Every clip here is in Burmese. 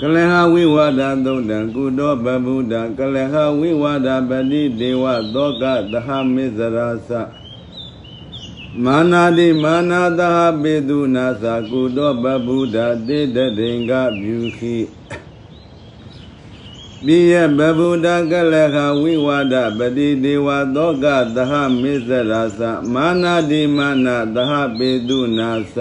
ကလဟဝိဝါဒသုတ်တံကုတောပဗုဒ္ဓကလဟဝိဝါဒပတိဒေဝသောကသဟမိဇရာသမာနာတိမာနာတဟပေတုနာသကုတောပဗုဒ္ဓတေတတိင်္ဂပြုခိပိယဘဗုဒ္ဓကလဟဝိဝါဒပတိဒေဝသောကသဟမိဇရာသမာနာတိမာနာတဟပေတုနာသ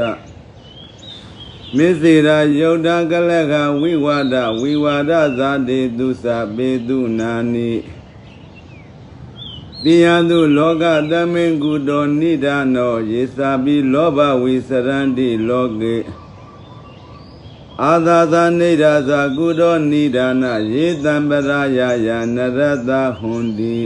မစ္စေရာယုတ်တကလကဝိဝါဒဝိဝါဒဇာတိတုသပေတုနာနိတိယတုလောကသမင်ကုတောနိဒာနောယေစာပိလောဘဝိစရန္တိလောကေအာသာသာနေဒါသာကုတောနိဒာနယေတံပရာယယနရတဟွန်တိ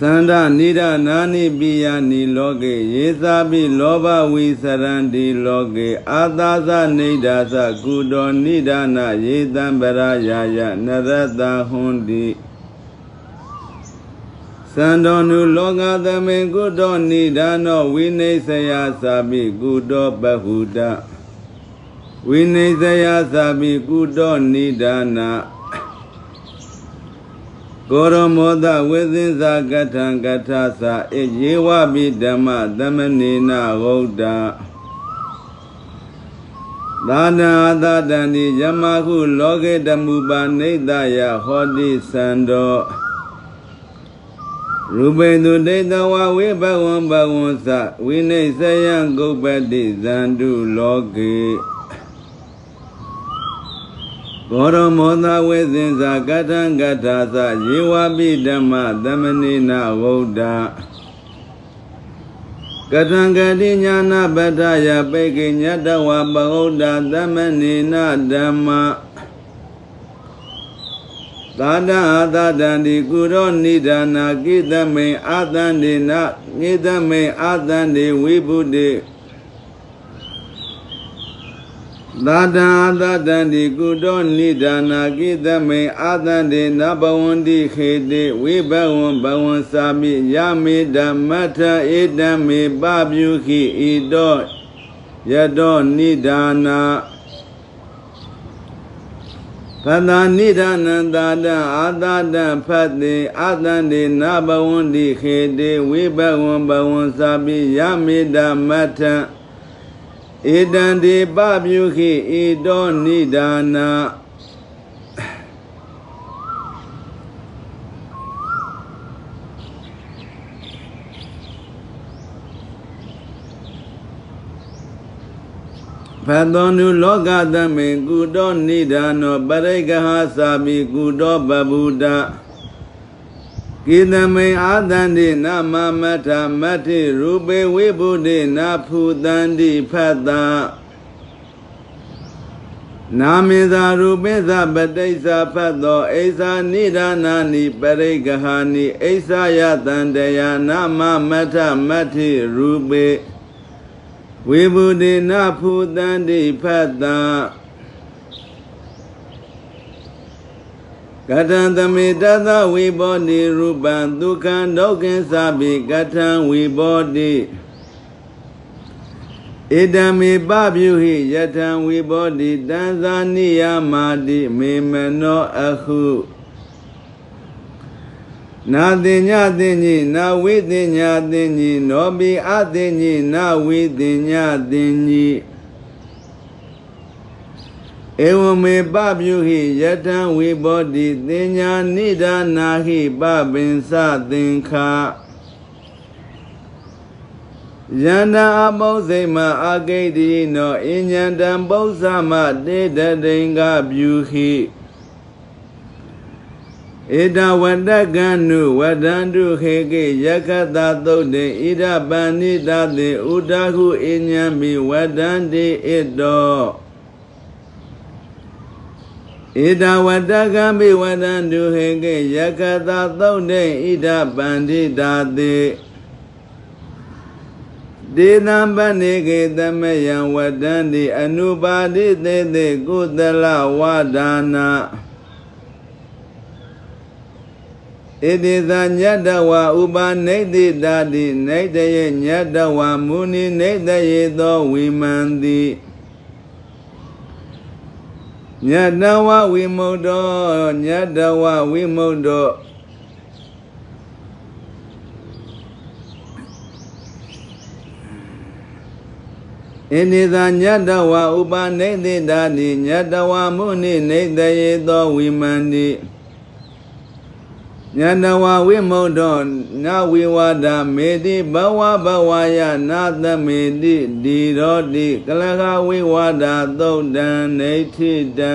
သန္ဒနိဒနာနိပိယနိလောကေယေသာပိလောဘဝိစရန္တိလောကေအာသာသနေဒါသကုတောနိဒာနယေတံပရာယယနရတဟွန်တိသန္တောနုလောကသမေကုတောနိဒာနောဝိနေစယသာပိကုတောပဟုတဝိနေစယသာပိကုတောနိဒာနာ ကိုရမောဒဝိသင်္သာကထံကထသာဧယေဝပိဓမ္မသမနေနဟုတ်တာသာနာသာတန္တိယမခုလောကေတမူပါနေတယဟောတိသံတော်ရူပေတုဒိတဝဝိဘဝံဘဝံသဝိနိစ္စယံဂုပ္ပတိဇန္တုလောကေ ဘောရမောသဝေသင်္ဇာကထံကထာသယေဝပိဓမ္မသမနိနာဝုဒ္ဓကထံကတိညာနာပတ္ထယပိကိညတဝပဟုဒ္ဓသမနိနာဓမ္မသာဒအာသာတန္တိကုရောနိဒာနာကိသမေအာသန္တိနကိသမေအာသန္တိဝိဗုတိ သာဒာသာတန္တိကုတောနိဒာနာကိသမေအာသန္တိနဘဝန္တိခေတိဝိဘဝံဘဝံသာမိယမေဓမ္မထဧတံမေပပြုခိဣတောယတောနိဒာနာဖသနိဒာနန္တာတအာသာတဖတ်တိအာသန္တိနဘဝန္တိခေတိဝိဘဝံဘဝံသာပိယမေဓမ္မထဧ တံတိပပြုခိဣတောနိဒာနာဖတ်တော်နုလောကသမေကုတောနိဒာနောပရိက္ခဟာသာမိကုတောပဗုဒ္ဓ ကိသမေအာသန္တိနမမထမတ္ထိရူပေဝိဗုဒိနာဖူတန္တိဖတ်တာနာမေသာရူပိသပတိစ္ဆာဖတ်သောအိသနိဒာနာနိပရိက္ခဟာနိအိသယတန္တယနာမမထမတ္ထိရူပေဝိဗုဒိနာဖူတန္တိဖတ်တာ ကထံသမေတသဝိဘောတိရူပံဒုက္ခံဒုက္ခိသဗိကထံဝိဘောတိဣဒံမေပပြုဟိယထံဝိဘောတိတံဇာနိယမာတိမေမနောအခုနာတင်ညတင်ညိနာဝိတင်ညာတင်ညိနောပိအတင်ညိနာဝိတင်ညာတင်ညိ ဧဝမေပပြုဟိယထံဝိဘောတိတင်ညာနိဒာနာဟိပပင်စသင်္ခာယန္တအမောစိမအာဂိတိနောအညံတံပု္ပ္ပမတေတတိင်္ဂပြုဟိဧတဝတ္တကံနုဝတ္တန္တုခေကေယက္ခတသုတ်တေဣဒပန္နိတတေဥဒဟုအညံမိဝတ္တန္တိဣတော ဣဒဝတ္တကံမိဝတ္တန္တုဟေကေယက္ခတသုတ်တေဣဒပန္နိတတေဒေနံပဏိကေသမယံဝတ္တန္တိအနုပါတိသေသေကုသလဝဒါနာဣတိသညတဝဥပါနေတိတာတိနေတယေညတဝမုနိနေတယေသောဝိမန္တိ ညတဝဝိမုတ်တောညတဝဝိမုတ်တောဣနိသညတဝဥပနိသိတာနိညတဝမုနိနေတယေသောဝိမန္တိ ညတဝဝိမု ക്ത ောနဝိဝါဒမေတိဘဝဘဝယနာသမေတိဒီရောတိကလကဝိဝါဒသုတ်တံနေဋ္ဌိတံ